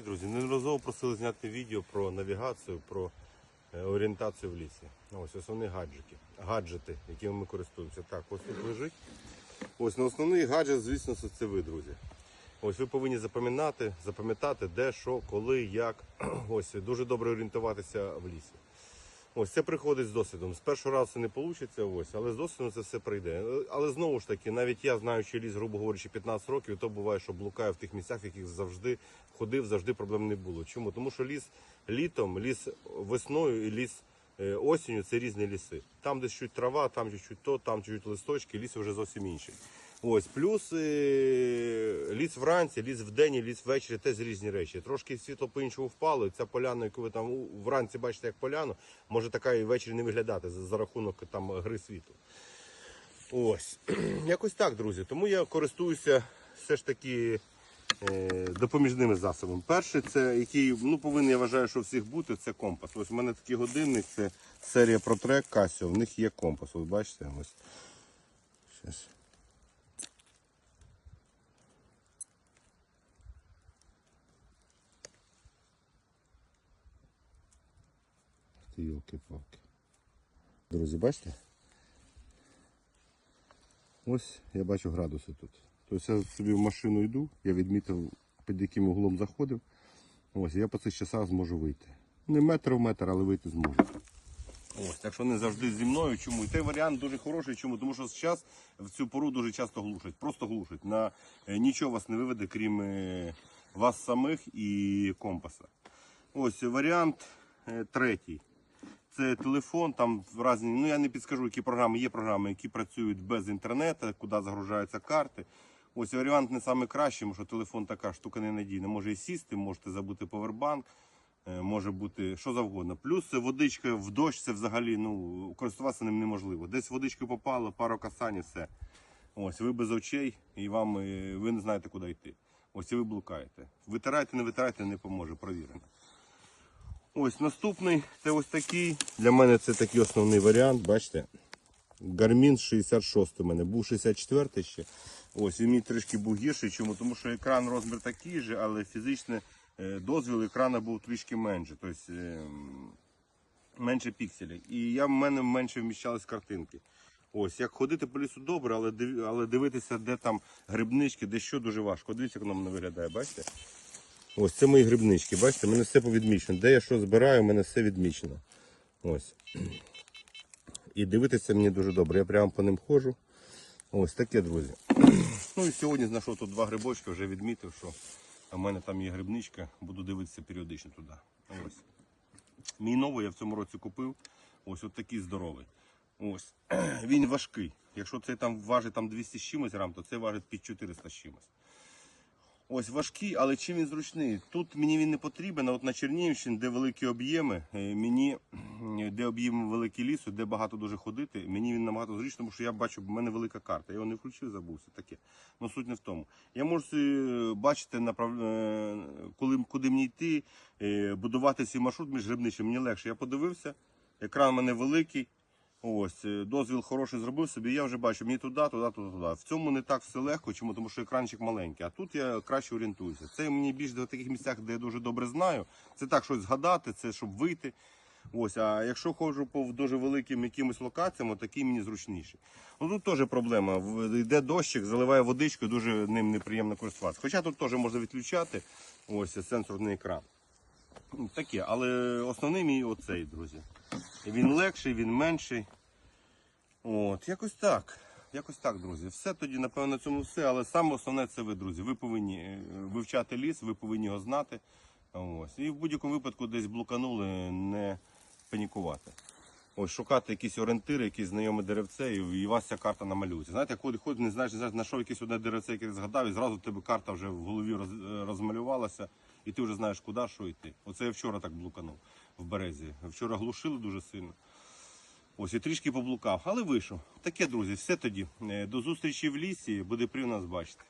Друзі, неодноразово просили зняти відео про навігацію, про е, орієнтацію в лісі. Ось основні гаджети, гаджети, якими ми користуємося. Так, ось тут лежить. Ось на основний гаджет, звісно, це ви, друзі. Ось ви повинні запам'ятати, запам'ятати, де, що, коли, як. Ось дуже добре орієнтуватися в лісі. Ось це приходить з досвідом. З першого разу це не вийде, ось, але з досвідом це все прийде. Е, Але знову ж таки, навіть я знаючи ліс, грубо говорячи, 15 років, то буває, що блукаю в тих місцях, в яких завжди ходив, завжди проблем не було. Чому? Тому що ліс літом, ліс весною і ліс е, осінню це різні ліси. Там, де чуть трава, там чуть то, там чуть листочки, ліс вже зовсім інший. Ось плюс е, ліс вранці, ліс вдень, і ліс ввечері теж різні речі. Трошки світло по-іншому впало. і Ця поляна, яку ви там вранці бачите як поляну, може така і ввечері не виглядати за, за рахунок там гри світу. Ось якось так, друзі. Тому я користуюся все ж таки е, допоміжними засобами. Перший, це який ну повинен, я вважаю, що у всіх бути, це компас. Ось у мене такий годинник, це серія ProTrack Casio, в них є компас. Ось бачите, ось. Щас. Ти йолки-палки. Друзі, бачите? Ось я бачу градуси тут. Тобто я собі в машину йду, я відмітив, під яким углом заходив. Ось, я по цих часах зможу вийти. Не метр в метр, але вийти зможу. Ось, так що не завжди зі мною. Чому? І той варіант дуже хороший. Чому? Тому що зараз в цю пору дуже часто глушать. Просто глушать. На е, нічого вас не виведе, крім е, вас самих і компаса. Ось варіант е, третій. Це телефон, там в різні, ну я не підскажу, які програми. Є програми, які працюють без інтернету, куди загружаються карти. Ось варіант не найкращий, тому що телефон така штука ненадійна. Може і сісти, можете забути повербанк, е, може бути що завгодно. Плюс водичка в дощ, це взагалі ну, користуватися ним неможливо. Десь водичкою попало, пару касань і все. Ось ви без очей і вам е, ви не знаєте, куди йти. Ось і ви блукаєте. Витирайте, не витирайте, не поможе, провірено. Ось наступний це ось такий. Для мене це такий основний варіант, бачите. Garmin 66 у мене був 64 ще. Ось він мені трішки був гірший. Чому? Тому що екран розмір такий же, але фізичний е, дозвіл екрана був трішки менше. Тобто е, менше пікселів. І я в мене менше вміщались картинки. Ось, як ходити по лісу добре, але, дивитися, де там грибнички, де що дуже важко. Дивіться, як воно виглядає, бачите? Ось це мої грибнички. Бачите, в мене все повідмічено. Де я що збираю, у мене все відмічено. Ось. І дивитися мені дуже добре. Я прямо по ним ходжу. Ось таке, друзі. Ну і сьогодні знайшов тут два грибочки, вже відмітив, що в мене там є грибничка, буду дивитися періодично туди. Ось. Мій новий я в цьому році купив. Ось от такий здоровий. Ось. Він важкий. Якщо це там важить там 200 з чимось грам, то це важить під 400 з чимось. Ось важкий, але чим він зручний? Тут мені він не потрібен, а от на Чернігівщині, де великі об'єми, е, мені де об'єми великі лісу, де багато дуже ходити, мені він набагато зручний, тому що я бачу, в мене велика карта. Я його не включив, забувся таке. Ну суть не в тому. Я можу бачити, направ... е, коли куди мені йти, е, будувати свій маршрут між грибничим. Мені легше. Я подивився, екран у мене великий. Ось, е, дозвіл хороший зробив собі, я вже бачу, мені туди, туди, туди, туди. В цьому не так все легко, чому? Тому що екранчик маленький, а тут я краще орієнтуюся. Це мені більш до таких місцях, де я дуже добре знаю. Це так щось згадати, це щоб вийти. Ось, а якщо ходжу по дуже великим якимось локаціям, такий мені зручніший. Ну тут теж проблема. Йде дощик, заливає водичкою, дуже ним неприємно користуватися. Хоча тут теж можна відключати ось сенсорний екран. Ну, Таке, але основний мій оцей, друзі. Він легший, він менший. От, якось так. Якось так, друзі. Все тоді, напевно, на цьому все. Але саме основне це ви, друзі. Ви повинні е, вивчати ліс, ви повинні його знати. Ось. І в будь-якому випадку десь блуканули, не панікувати. Ось шукати якісь орієнтири, якісь знайоме деревце, і, у вас ця карта намалюється. Знаєте, коли ходиш, не знаєш, не знаєш, знайшов якесь одне деревце, яке згадав, і зразу тебе карта вже в голові роз, е, розмалювалася, і ти вже знаєш, куди, що йти. Оце я вчора так блуканув в березі. Вчора глушили дуже сильно. Ось і трішки поблукав, але вийшов. Таке, друзі, все тоді. Е, До зустрічі в лісі, буде при нас бачити.